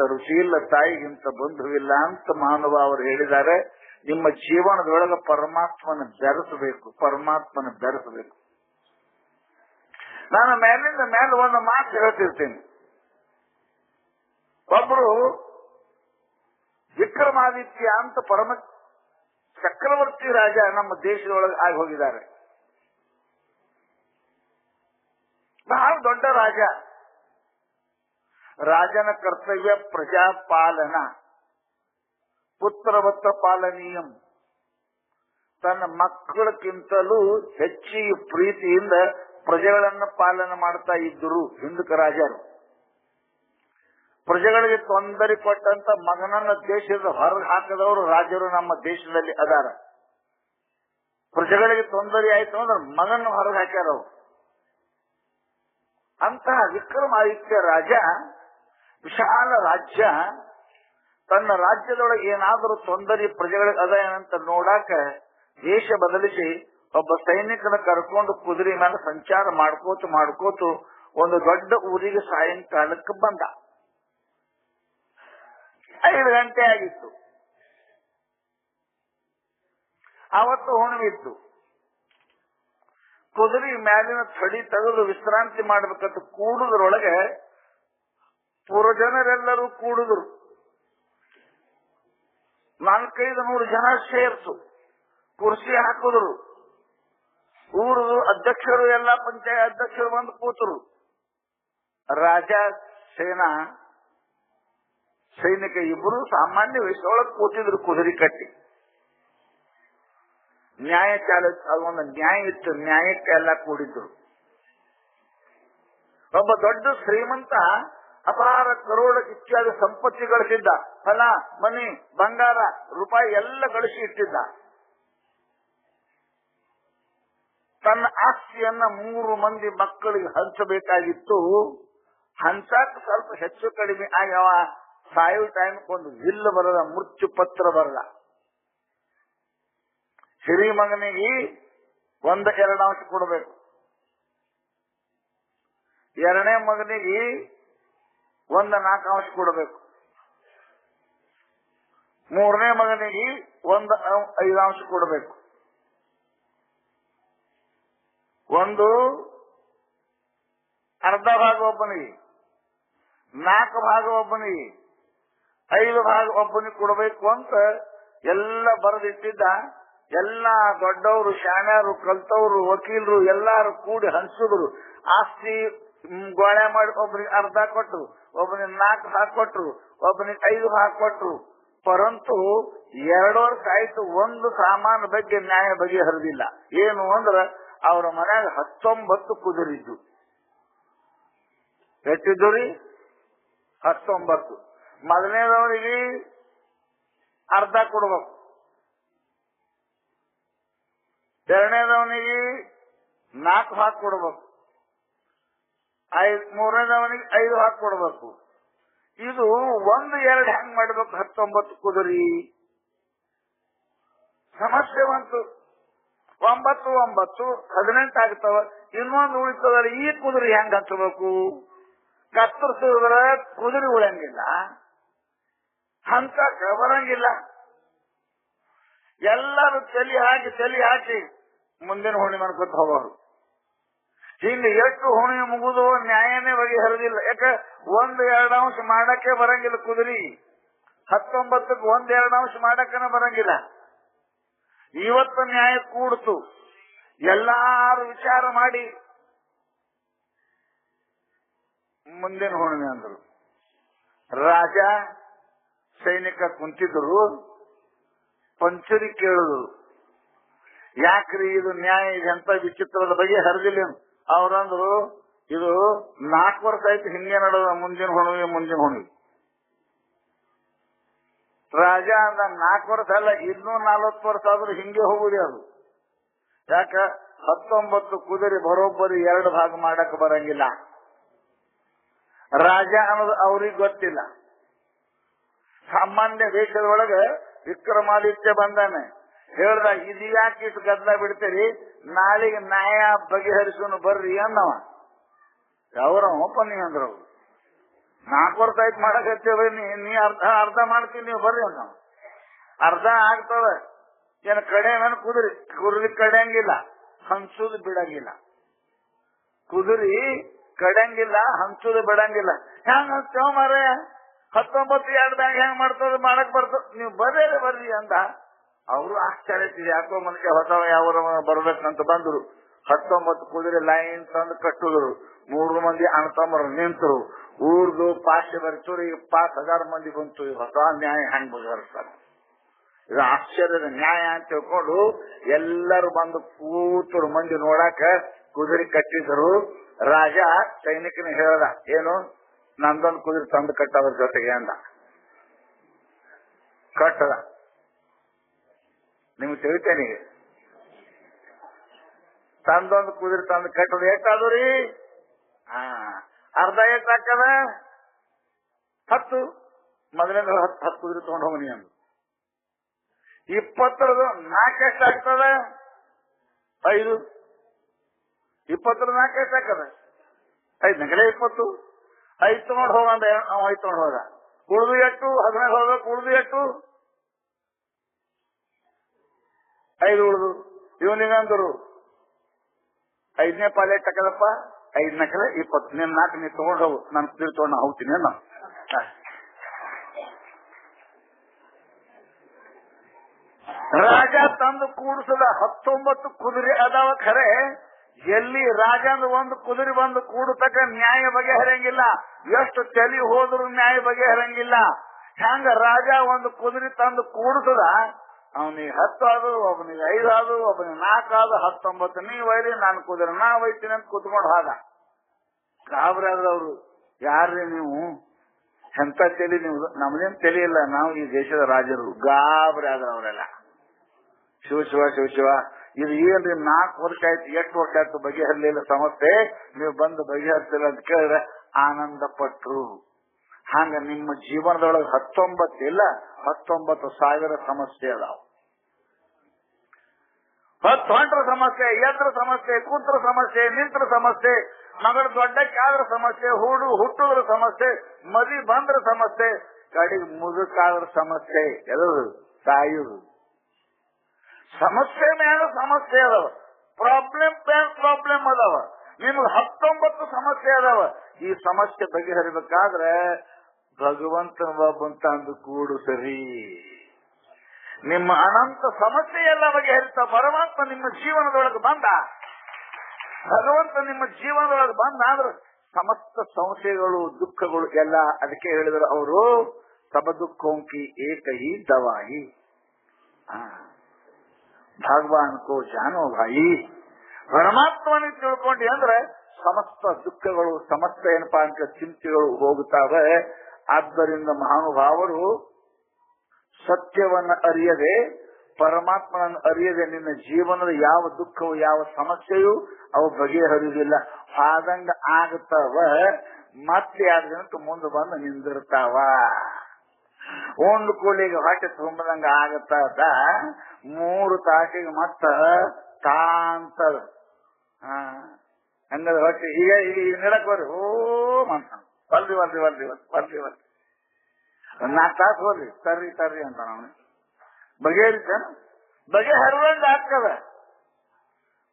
ರುಚಿ ಇಲ್ಲ ತಾಯಿಗಿಂತ ಬಂಧುವಿಲ್ಲ ಅಂತ ಮಹಾನುಭಾವರು ಹೇಳಿದ್ದಾರೆ. ನಿಮ್ಮ ಜೀವನದೊಳಗೆ ಪರಮಾತ್ಮನ ಬೆರೆಸಬೇಕು ಪರಮಾತ್ಮನ ಬೆರೆಸಬೇಕು. ನಾನು ಮೇಲಿಂದ ಮೇಲೆ ಒಂದು ಮಾತು ಹೇಳ್ತಿರ್ತೀನಿ. ಒಬ್ರು ವಿಕ್ರಮಾದಿತ್ಯ ಅಂತ ಪರಮ ಚಕ್ರವರ್ತಿ ರಾಜ ನಮ್ಮ ದೇಶದೊಳಗೆ ಆಗಿ ಹೋಗಿದ್ದಾರೆ. ಬಹಳ ದೊಡ್ಡ ರಾಜ. ರಾಜನ ಕರ್ತವ್ಯ ಪ್ರಜಾಪಾಲನ. ಪುತ್ರವತ್ತ ಪಾಲನೀಯಂ. ತನ್ನ ಮಕ್ಕಳಕ್ಕಿಂತಲೂ ಹೆಚ್ಚಿ ಪ್ರೀತಿಯಿಂದ ಪ್ರಜೆಗಳನ್ನು ಪಾಲನೆ ಮಾಡ್ತಾ ಇದ್ದರು ಹಿಂದಕ ರಾಜರು. ಪ್ರಜೆಗಳಿಗೆ ತೊಂದರೆ ಕೊಟ್ಟಂತ ಮಗನನ್ನ ದೇಶದ ಹೊರಗೆ ಹಾಕದವರು ರಾಜರು ನಮ್ಮ ದೇಶದಲ್ಲಿ ಅದಾರ. ಪ್ರಜೆಗಳಿಗೆ ತೊಂದರೆ ಆಯ್ತು ಅಂದ್ರೆ ಮಗನ ಹೊರಗೆ ಹಾಕ್ಯಾರ ಅಂತ ಅಂತಹ ವಿಕ್ರಮಾದಿತ್ಯ ರಾಜ ವಿಶಾಲ ರಾಜ್ಯ ತನ್ನ ರಾಜ್ಯದೊಳಗೆ ಏನಾದರೂ ತೊಂದರೆ ಪ್ರಜೆಗಳಿಗೆ ಅದ ಏನಂತ ನೋಡಾಕ ದೇಶ ಬದಲಿಸಿ ಒಬ್ಬ ಸೈನಿಕನ ಕರ್ಕೊಂಡು ಕುದುರೆ ಮೇಲೆ ಸಂಚಾರ ಮಾಡ್ಕೋತ ಮಾಡ್ಕೋತು ಒಂದು ದೊಡ್ಡ ಊರಿಗೆ ಸಾಯಂಕಾಲಕ್ಕೆ ಬಂದ. ಐದು ಗಂಟೆ ಆಗಿತ್ತು. ಅವತ್ತು ಹುಣವಿತ್ತು. ಕುದುರೆ ಮ್ಯಾಲಿನ ಥಡಿ ತೆಗೆದು ವಿಶ್ರಾಂತಿ ಮಾಡಬೇಕಂತ ಕೂಡುದ್ರೊಳಗೆ ಪುರಜನರೆಲ್ಲರೂ ಕೂಡಿದ್ರು. ನಾಲ್ಕೈದು ನೂರು ಜನ ಸೇರ್ತು. ಕುರ್ಸಿ ಹಾಕಿದ್ರು. ಊರು ಅಧ್ಯಕ್ಷರು, ಎಲ್ಲ ಪಂಚಾಯತ್ ಅಧ್ಯಕ್ಷರು ಬಂದು ಕೂತರು. ರಾಜ, ಸೇನಾ, ಸೈನಿಕ ಇಬ್ಬರು ಸಾಮಾನ್ಯ ವಯಸ್ಸೊಳಗೆ ಕೂತಿದ್ರು ಕುದುರೆ ಕಟ್ಟಿ. ನ್ಯಾಯ ಚಾಲ ಅದೊಂದು ನ್ಯಾಯ ಇತ್ತು, ನ್ಯಾಯಕ್ಕೆ ಎಲ್ಲ ಕೂಡಿದ್ರು. ಒಬ್ಬ ದೊಡ್ಡ ಶ್ರೀಮಂತ ಅಪಾರ ಕರೋಡ ಇತ್ಯಾದಿ ಸಂಪತ್ತಿ ಗಳಿಸಿದ್ದ ಹಣ ಮನಿ, ಬಂಗಾರ, ರೂಪಾಯಿ ಎಲ್ಲ ಗಳಿಸಿ ಇಟ್ಟಿದ್ದ. ತನ್ನ ಆಸ್ತಿಯನ್ನ ಮೂರು ಮಂದಿ ಮಕ್ಕಳಿಗೆ ಹಂಚಬೇಕಾಗಿತ್ತು. ಹಂಚಾಕ ಸ್ವಲ್ಪ ಹೆಚ್ಚು ಕಡಿಮೆ ಆಗ್ಯಾವ. ಸಾಯೋ ಟೈಮ್ ಒಂದು ವಿಲ್ ಬರದ, ಮೃತ್ಯು ಪತ್ರ ಬರದ ಹಿರಿ ಮಗನಿಗೆ ಒಂದ ಎರಡು ಅಂಶ ಕೊಡಬೇಕು. ಎರಡನೇ ಮಗನಿಗೆ ಒಂದ ನಾಲ್ಕಾಂಶ ಕೊಡಬೇಕು. ಮೂರನೇ ಮಗನಿಗೆ ಒಂದ ಐದಾಂಶ ಕೊಡಬೇಕು. ಒಂದು ಅರ್ಧ ಭಾಗ ಒಬ್ಬನಿಗೆ, ನಾಲ್ಕು ಭಾಗ ಒಬ್ಬನಿಗೆ, ಐದು ಭಾಗ ಒಬ್ಬನಿಗೆ ಕೊಡಬೇಕು ಅಂತ ಎಲ್ಲ ಬರೆದಿಟ್ಟಿದ್ದ. ಎಲ್ಲ ದೊಡ್ಡವರು, ಶಾಣ್ಯರು, ಕಲ್ತವ್ರು, ವಕೀಲರು, ಎಲ್ಲಾರು ಕೂಡಿ ಹಂಚಿದ್ರು ಆಸ್ತಿ ಗೋಳೆ ಮಾಡಿ ಒಬ್ಬನಿಗೆ ಅರ್ಧ ಕೊಟ್ರು ಒಬ್ಬನಿಗೆ ನಾಲ್ಕು ಭಾಗ ಕೊಟ್ರು ಒಬ್ಬನಿಗೆ ಐದು ಭಾಗ ಕೊಟ್ರು. ಪರಂತು ಎರಡು ವರ್ಷ ಒಂದು ಸಾಮಾನು ಬಗ್ಗೆ ನ್ಯಾಯ ಬಗೆಹರಿದಿಲ್ಲ ಏನು ಅಂದ್ರ ಅವರ ಮನೆಯಾಗ ಹತ್ತೊಂಬತ್ತು ಕುದುರಿದ್ದು. ಎಷ್ಟಿದ್ದು ರೀ? ಹತ್ತೊಂಬತ್ತು. ಮೊದಲನೇದವರಿಗೆ ಅರ್ಧ ಕೊಡ್ಬೇಕು. ಎರಡನೇದವನಿಗೆ ನಾಲ್ಕು ಹಾಕಿ ಕೊಡ್ಬೇಕು. ಮೂರನೇದವನಿಗೆ ಐದು ಹಾಕಿ ಕೊಡಬೇಕು. ಇದು ಒಂದು ಎರಡು ಹೆಂಗ್ ಮಾಡ್ಬೇಕು, ಹತ್ತೊಂಬತ್ತು ಕುದುರಿ. ಸಮಸ್ಯೆ ಬಂತು. ಒಂಬತ್ತು ಒಂಬತ್ತು, ಹದಿನೆಂಟು ಆಗ್ತಾವ. ಇನ್ನೊಂದು ಉಳಿತದಲ್ಲ ಈ ಕುದುರೆ ಹೆಂಗ್ ಹಚ್ಚಬೇಕು? ಕತ್ತರಿಸಿದ್ರ ಕುದುರೆ ಉಳಂಗಿಲ್ಲ ಹಂತ ಬರಂಗಿಲ್ಲ. ಎಲ್ಲರೂ ತಲೆ ಹಾಕಿ ತಲೆ ಹಾಕಿ ಮುಂದಿನ ಹುಣ್ಣಿ ಮಾಡ್ಕೊತ ಹೋಗೋರು. ಹಿಂಗೆ ಎಷ್ಟು ಹೊಣೆ ಮುಗಿದು ನ್ಯಾಯನೇ ಬಗೆಹರಿದಿಲ್ಲ. ಯಾಕ? ಒಂದ್ ಎರಡು ಅಂಶ ಮಾಡಕ್ಕೆ ಬರಂಗಿಲ್ಲ ಕುದುರಿ. ಹತ್ತೊಂಬತ್ತಕ್ಕೆ ಒಂದ್ ಎರಡು ಅಂಶ ಮಾಡಕ್ಕನ ಬರಂಗಿಲ್ಲ. ಇವತ್ತು ನ್ಯಾಯ ಕೂಡ್ತು. ಎಲ್ಲಾರು ವಿಚಾರ ಮಾಡಿ. ಮುಂದಿನ ಹುಣ್ಣಿಮೆ ಅಂದ್ರು. ರಾಜ, ಸೈನಿಕ ಕುಂತಿದ್ರು. ಪಂಚರಿ ಕೇಳಿದ್ರು. ಯಾಕ್ರಿ ಇದು ನ್ಯಾಯ ಅಂತ ವಿಚಿತ್ರದ ಬಗ್ಗೆ ಹರಿದಿಲ್ಲ ಅವ್ರಂದ್ರು, ಇದು ನಾಲ್ಕು ವರ್ಷ ಆಯ್ತು ಹಿಂಗೆ ನಡೆದ, ಮುಂದಿನ ಹುಣವಿ ಮುಂದಿನ ಹುಣವಿ ರಾಜ ಅಂದ, ನಾಲ್ಕು ವರ್ಷ ಅಲ್ಲ, ಇನ್ನೂ ನಲ್ವತ್ತು ವರ್ಷ ಆದ್ರೂ ಹಿಂಗೆ ಹೋಗುದೇ ಅದು. ಯಾಕ? ಹತ್ತೊಂಬತ್ತು ಕುದುರೆ ಬರೋಬ್ಬರಿ ಎರಡು ಭಾಗ ಮಾಡಕ್ ಬರಂಗಿಲ್ಲ. ರಾಜ ಅನ್ನೋದು ಅವ್ರಿಗೆ ಗೊತ್ತಿಲ್ಲ. ಸಾಮಾನ್ಯ ದೇಶದೊಳಗೆ ವಿಕ್ರಮಾದಿತ್ಯ ಬಂದಾನೆ. ಹೇಳ್ದ, ಇದು ಯಾಕೆ ಇಷ್ಟು ಗದ್ದಲ ಬಿಡ್ತೀರಿ? ನಾಳೆಗೆ ನ್ಯಾಯ ಬಗೆಹರಿಸೋನು ಬರ್ರಿ ಅನ್ನವ. ಅವರ ಒಪ್ಪನಿ ನೀವಂದ್ರು ನಾಲ್ಕು ವರ್ಷ ಆಯ್ತು ಮಾಡಕತ್ತೇವ್ರಿ ನೀ ಅರ್ಧ ಅರ್ಧ ಮಾಡ್ತೀನಿ, ನೀವು ಬರ್ರಿ ಅನ್ನವ. ಅರ್ಧ ಆಗ್ತದ. ಏನ ಕಡೆ ನನ್ ಕುದುರಿ? ಕುದುರಿ ಕಡೆಯಂಗಿಲ್ಲ ಹಂಸುದು ಬಿಡಂಗಿಲ್ಲ. ಕುದುರಿ ಕಡೆಯಂಗಿಲ್ಲ ಹಂಸುದು ಬಿಡಂಗಿಲ್ಲ. ಹೆಂಗ ಹಂಚ್ತೇವ ಮಾರ ಹತ್ತೊಂಬತ್ತು ಎರಡು ಬ್ಯಾಂಕ್ ಹೆಂಗ್ ಮಾಡ್ತದ, ಮಾಡಕ್ ಬರ್ತದ? ನೀವು ಬರ್ರಿ ಬರ್ರಿ ಅಂತ ಅವರು ಆಶ್ಚರ್ಯ ಯಾಕೋ ಮನುಷ್ಯ ಹೊಸ ಯಾವ ಬರ್ಬೇಕಂತ ಬಂದ್ರು. ಹತ್ತೊಂಬತ್ತು ಕುದುರೆ ಲೈನ್ ತಂದು ಕಟ್ಟಿದ್ರು. ಮೂರು ಮಂದಿ ಅಣತಮ್ಮರು ನಿಂತರು. ಊರ್ದು ಪಾಶೆ ಬರ್ತರು ಈಗ ಪಾಸ್ ಹಜಾರ್ ಮಂದಿ ಬಂತು. ಹೊಸ ನ್ಯಾಯ ಹೆಂಗ್ ಬಗೆಹರಿಸ್ತಾರೆ? ಇದು ಆಶ್ಚರ್ಯದ ನ್ಯಾಯ ಅಂತ ತಿಳ್ಕೊಂಡು ಎಲ್ಲರೂ ಬಂದು ಕೂತರು ಮಂದಿ ನೋಡಾಕ ಕುದುರೆ ಕಟ್ಟಿದ್ರು. ರಾಜ ಸೈನಿಕನ ಹೇಳದ, ಏನು? ನಂದೊಂದು ಕುದುರೆ ತಂದು ಕಟ್ಟೋದ್ರ ಜೊತೆಗೆ ಅಂದ. ಕಟ್ಟದ. ನಿಮ್ಗೆ ತಿಳಿತೇನೆ ತಂದೊಂದು ಕುದುರೆ ತಂದು ಕಟ್ಟೋದು ಎಷ್ಟಾದ್ರು ರೀ? ಹಾ, ಅರ್ಧ ಎಷ್ಟು ಹಾಕದ ಹತ್ತು. ಮೊದಲಿಂದ ಹತ್ತು ಹತ್ತು ಕುದುರೆ ತಗೊಂಡು ಹೋಗನಿ ಅಂದ್ರು ಇಪ್ಪತ್ತರದು ನಾಲ್ಕು ಎಷ್ಟು ಆಗ್ತದ? ಐದು. ಇಪ್ಪತ್ತರ ನಾಲ್ಕು ಎಷ್ಟು ಹಾಕದ ಐದು ನಗಲೇ ಇಪ್ಪತ್ತು. ಐದು ತಗೊಂಡು ಹೋಗ ಅಂದ. ಐದು ತಗೊಂಡು ಹೋದ. ಉಳಿದು ಎಷ್ಟು? ಹದಿನೈದು ಹೋದ ಉಳಿದು ಎಷ್ಟು? ಐದು ಉಳಿದು. ಇವನಿಗಂದ್ರು ಐದನೇ ಪಾಲೆ ಟಕದಪ್ಪ ಐದ್ ನಕಲೆ ಇಪ್ಪತ್ತು ನಿನ್ ನಾಲ್ಕು ನೀ ತಗೊಂಡು ಹೋಗು. ನಾನು ಕುದುರೆ ತಗೊಂಡು ಹೋಗ್ತೀನಿ ರಾಜ ತಂದು ಕೂಡಿಸದ, ಹತ್ತೊಂಬತ್ತು ಕುದುರೆ ಅದಾವ ಖರೆ. ಎಲ್ಲಿ ರಾಜಂದು ಒಂದು ಕುದುರೆ ಬಂದು ಕೂಡತಕ್ಕ ನ್ಯಾಯ ಬಗೆಹರಂಗಿಲ್ಲ ಎಷ್ಟು ತಲಿ ಹೋದ್ರು ನ್ಯಾಯ ಬಗೆಹರಂಗಿಲ್ಲ ಹಂಗ ರಾಜ ಒಂದು ಕುದುರೆ ತಂದು ಕೂಡಿಸದ ಅವನಿಗೆ ಹತ್ತಾದ್ರು ಒಬ್ಬನಿಗೆ ಐದಾದ್ರು ಒಬ್ಬನಿಗೆ ನಾಲ್ಕಾದ್ರು, ಹತ್ತೊಂಬತ್ತು. ನೀವು ಒಯ್ರಿ ನಾನು ಕುದುರೆ, ನಾ ಒಯ್ತೀನಿ ಅಂತ ಕುತ್ಕೊಂಡು ಹಾಗ. ಗಾಬರಿ ಆದ್ರವ್ರು ಯಾರ್ರಿ ನೀವು? ಎಂತ ತಲೆ ನೀವು? ನಮ್ದೇನ್ ತಿಳಿಯಿಲ್ಲ ನಾವು ಈ ದೇಶದ ರಾಜರು. ಗಾಬರಿ ಆದ್ರ ಅವರೆಲ್ಲ. ಶಿವ ಶಿವ ಶಿವ ಶಿವ. ಇದು ಏನ್ರಿ ನಾಲ್ಕು ವರ್ಷ ಆಯ್ತು, ಎಷ್ಟು ವರ್ಷ ಆಯ್ತು ಬಗೆಹರಲಿಲ್ಲ ಸಮಸ್ಯೆ? ನೀವು ಬಂದು ಬಗೆಹರಿಸಿಲ್ಲ ಅಂತ ಕೇಳಿದ್ರೆ ಆನಂದ ಪಟ್ರು ಹಂಗ ನಿಮ್ಮ ಜೀವನದೊಳಗೆ ಹತ್ತೊಂಬತ್ತು ಇಲ್ಲ, ಹತ್ತೊಂಬತ್ತು ಸಾವಿರ ಸಮಸ್ಯೆ ಅದಾವ. ಹತ್ತು ಸಮಸ್ಯೆ, ಎದ್ರ ಸಮಸ್ಯೆ, ಕೂತ್ರ ಸಮಸ್ಯೆ, ನಿಂತ್ರ ಸಮಸ್ಯೆ, ಮಗಳು ದೊಡ್ಡಕ್ಕಾದ್ರ ಸಮಸ್ಯೆ, ಹುಡು ಹುಟ್ಟುದ್ರ ಸಮಸ್ಯೆ ಮದಿ ಬಂದ್ರ ಸಮಸ್ಯೆ ಕಡೆಗೆ ಮುದುಕಾದ್ರ ಸಮಸ್ಯೆ ಎಲ್ಲರು ಸಾಯುದು. ಸಮಸ್ಯೆ ಮೇಲೆ ಸಮಸ್ಯೆ ಅದಾವ. ಪ್ರಾಬ್ಲಮ್ ಮೇಲೆ ಪ್ರಾಬ್ಲಮ್ ಅದಾವ. ನಿಮ್ಗೆ ಹತ್ತೊಂಬತ್ತು ಸಮಸ್ಯೆ ಅದಾವ. ಈ ಸಮಸ್ಯೆ ಬಗೆಹರಿಬೇಕಾದ್ರೆ ಭಗವಂತನ ಒಬ್ಬನ್ ಅಂದು ಕೂಡು ಸರಿ. ನಿಮ್ಮ ಅನಂತ ಸಮಸ್ಯೆ ಎಲ್ಲ ಬಗೆಹರಿತ ಪರಮಾತ್ಮ ನಿಮ್ಮ ಜೀವನದೊಳಗೆ ಬಂದ. ಭಗವಂತ ನಿಮ್ಮ ಜೀವನದೊಳಗೆ ಬಂದ, ಆದ್ರೆ ಸಮಸ್ತ ಸಂಶಯಗಳು ದುಃಖಗಳು ಎಲ್ಲ ಅದಕ್ಕೆ ಹೇಳಿದ್ರು ಅವರು ಸಬ ದುಃಖೋಂಕಿ ಏಕಹಿ ದವಾಯಿ. ಭಗವಾನ್ ಕೋ ಜಾನೋ ಭಾಯಿ. ಪರಮಾತ್ಮನ ತಿಳ್ಕೊಂಡಿ ಅಂದ್ರೆ ಸಮಸ್ತ ದುಃಖಗಳು ಸಮಸ್ತ ಏನಪ್ಪಾ ಅಂತ ಚಿಂತೆಗಳು ಹೋಗುತ್ತವೆ ಆದ್ದರಿಂದ ಮಹಾನುಭಾವರು ಸತ್ಯವನ್ನ ಅರಿಯದೆ, ಪರಮಾತ್ಮನನ್ನು ಅರಿಯದೆ ನಿನ್ನ ಜೀವನದ ಯಾವ ದುಃಖವು, ಯಾವ ಸಮಸ್ಯೆಯು ಅವು ಬಗೆಹರಿಯುವುದಿಲ್ಲ. ಆದಂಗ ಆಗುತ್ತವ ಮತ್ತೆ ಎರಡು ದಿನಕ್ಕೆ ಮುಂದೆ ಬಂದು ನಿಂದಿರ್ತಾವ. ಒಂದು ಕೂಲಿಗೆ ಹೊಟ್ಟೆ ತುಂಬದಂಗ ಆಗತ್ತದ, ಮೂರು ತಾಸಿಗೆ ಮತ್ತ ತಾಂತದ. ಹಾ ಹಂಗದ ಹೊಟ್ಟೆ ಈಗ ಈಗ ಈಗ ನಿಡಕ್ ಬರ್ರಿ, ಓ ಅಂತ ಬರ್ರಿ ಬರ್ರಿ ಬರ್ರಿ ಬರ್ರಿ ಬರ್ರಿ. ಒಂದ್ ನಾಲ್ಕು ತಾಸು ತರ್ರಿ ತರ್ರಿ ಅಂತ ನಾವು ಬಗೆಹರಿತ ಬಗೆಹರಿದಂಗ ಆಗ್ತದ.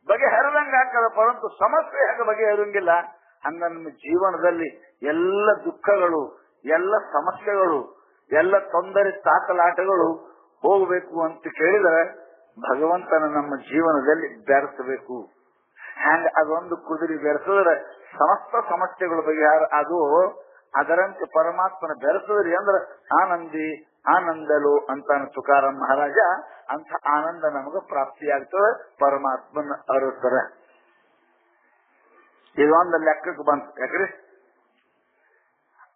ಬಗೆಹರಿದಂಗ ಆಗ್ತದ. ಪರಂತು ಸಮಸ್ಯೆ ಹೇಗೆ ಬಗೆಹರಂಗಿಲ್ಲ ಹಂಗ ನಿಮ್ಮ ಜೀವನದಲ್ಲಿ ಎಲ್ಲ ದುಃಖಗಳು, ಎಲ್ಲ ಸಮಸ್ಯೆಗಳು, ಎಲ್ಲ ತೊಂದರೆ ತಾಕಲಾಟಗಳು ಹೋಗಬೇಕು ಅಂತ ಕೇಳಿದರೆ ಭಗವಂತನ ನಮ್ಮ ಜೀವನದಲ್ಲಿ ಬೆರೆಸಬೇಕು. ಹ್ಯಾಂಗ ಅದೊಂದು ಕುದುರೆ ಬೆರೆಸಿದ್ರೆ ಸಮಸ್ತ ಸಮಸ್ಯೆಗಳು ಬಗೆಹಾರ ಅದು ಅದರಂತೆ ಪರಮಾತ್ಮನ ಬೆರೆಸಿದ್ರಿ ಅಂದ್ರೆ ಆನಂದಿ, ಆನಂದಲು ಅಂತಾನ ತುಕಾರಾಮ್ ಮಹಾರಾಜ ಅಂತ ಆನಂದ ನಮಗ ಪ್ರಾಪ್ತಿಯಾಗ್ತದೆ, ಪರಮಾತ್ಮನ ಅರುತ್ತಾರೆ ಇದೊಂದು ಲೆಕ್ಕಕ್ಕೆ ಬಂತು, ಯಾಕ್ರಿ?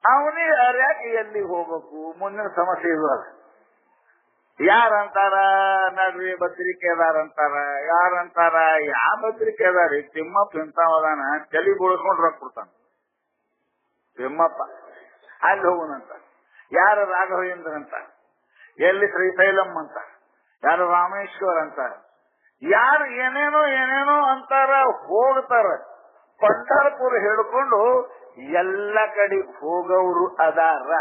ಅವನೇ ಯಾಕೆ ಎಲ್ಲಿ ಹೋಗ್ಬೇಕು, ಮುಂದಿನ ಸಮಸ್ಯೆ ಇದು ಅದ. ಯಾರಂತಾರ ನಡ್ರಿ ಬದ್ರಿಕೆದಾರ ಅಂತಾರ ಯಾರಂತಾರ, ಯಾ ಬದ್ರಿಕೆದಾರಿ, ತಿಮ್ಮಪ್ಪ ಇಂತಾವದಾನ ತಲೆ ಬುಳ್ಕೊಂಡ್ ರೊಕ್ಕ ಕೊಡ್ತಾನ. ತಿಮ್ಮಪ್ಪ. ಅಲ್ಲಿ ಹೋಗುವಂತ ಯಾರ ರಾಘವೇಂದ್ರ ಅಂತ? ಎಲ್ಲಿ ಶ್ರೀಶೈಲಂ ಅಂತ? ಯಾರು ರಾಮೇಶ್ವರ ಅಂತ? ಯಾರು ಏನೇನೋ ಏನೇನೋ ಅಂತಾರ ಹೋಗ್ತಾರ. ಪಂಡರ್ಪುರ ಹೇಳ್ಕೊಂಡು ಎಲ್ಲ ಕಡೆ ಹೋಗವ್ರು ಅದಾರ.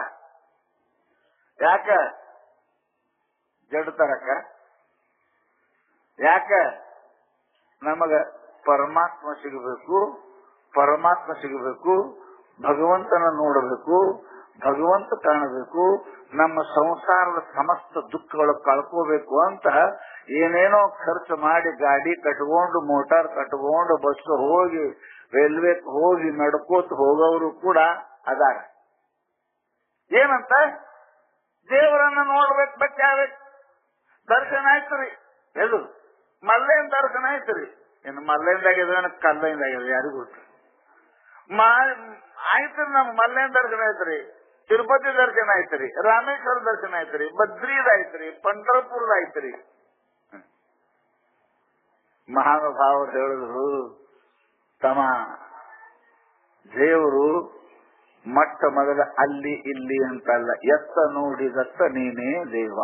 ಯಾಕ? ಜಡ್ತಾರಕ್ಕ ಯಾಕ? ನಮಗ ಪರಮಾತ್ಮ ಸಿಗಬೇಕು ಪರಮಾತ್ಮ ಸಿಗಬೇಕು ಭಗವಂತನ ನೋಡಬೇಕು, ಭಗವಂತ ಕಾಣಬೇಕು, ನಮ್ಮ ಸಂಸಾರದ ಸಮಸ್ತ ದುಃಖಗಳು ಕಳ್ಕೋಬೇಕು ಅಂತ ಏನೇನೋ ಖರ್ಚು ಮಾಡಿ ಗಾಡಿ ಕಟ್ಕೊಂಡು, ಮೋಟಾರ್ ಕಟ್ಕೊಂಡು ಬಸ್ ಹೋಗಿ ರೈಲ್ವೆ ಹೋಗಿ ನಡ್ಕೋತ ಹೋಗೋರು ಕೂಡ ಅದಾರ. ಏನಂತ? ದೇವರನ್ನ ನೋಡ್ಬೇಕು ಬಚ್ಚಾಬೇಕು ದರ್ಶನ ಆಯ್ತುರಿ ಎದು ಮಲ್ಲೇನ್ ದರ್ಶನ ಆಯ್ತುರಿ ಇನ್ನು ಮಲ್ಲೇಂದಾಗಿದೆ ಕಲ್ಲಿಂದಾಗಿದೆ ಯಾರಿಗೂ ಗೊತ್ತು ಆಯ್ತ್ರಿ ನಮ್ ಮಲ್ಲೇನ್ ದರ್ಶನ ಐತ್ರಿ ತಿರುಪತಿ ದರ್ಶನ ಐತ್ರಿ ರಾಮೇಶ್ವರ ದರ್ಶನ ಐತ್ರಿ ಬದ್ರೀದ್ ಐತ್ರಿ ಪಂಢರಪುರದ ಐತ್ರಿ ಮಹಾನುಭಾವರು ಹೇಳಿದ್ರು ತಮ ದೇವರು ಮೊಟ್ಟ ಮೊದಲ ಅಲ್ಲಿ ಇಲ್ಲಿ ಅಂತಲ್ಲ, ಎತ್ತ ನೋಡಿದತ್ತ ನೀನೇ ದೇವ.